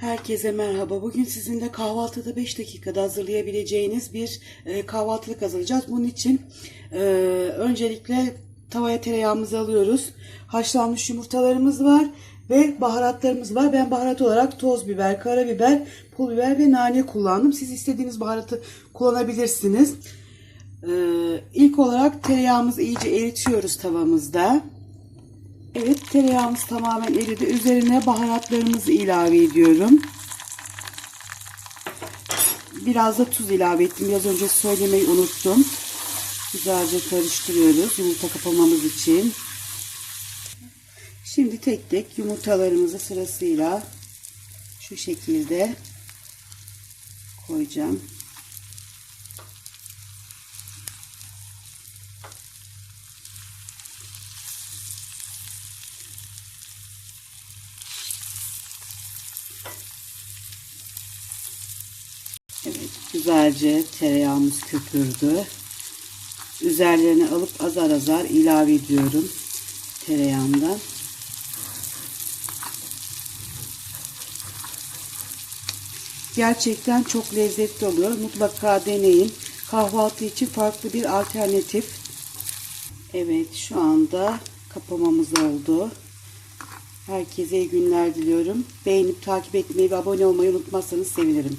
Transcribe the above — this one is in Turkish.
Herkese merhaba. Bugün sizinle kahvaltıda 5 dakikada hazırlayabileceğiniz bir e, kahvaltılık hazırlayacağız. Bunun için e, öncelikle tavaya tereyağımızı alıyoruz. Haşlanmış yumurtalarımız var ve baharatlarımız var. Ben baharat olarak toz biber, karabiber, pul biber ve nane kullandım. Siz istediğiniz baharatı kullanabilirsiniz. E, ilk olarak tereyağımızı iyice eritiyoruz tavamızda. Evet tereyağımız tamamen eridi. Üzerine baharatlarımızı ilave ediyorum. Biraz da tuz ilave ettim. Biraz önce söylemeyi unuttum. Güzelce karıştırıyoruz yumurta kapamamız için. Şimdi tek tek yumurtalarımızı sırasıyla şu şekilde koyacağım. Evet, güzelce tereyağımız köpürdü. Üzerlerine alıp azar azar ilave ediyorum tereyağından. Gerçekten çok lezzetli oluyor. Mutlaka deneyin. Kahvaltı için farklı bir alternatif. Evet, şu anda kapamamız oldu. Herkese iyi günler diliyorum. Beğenip takip etmeyi ve abone olmayı unutmazsanız sevinirim.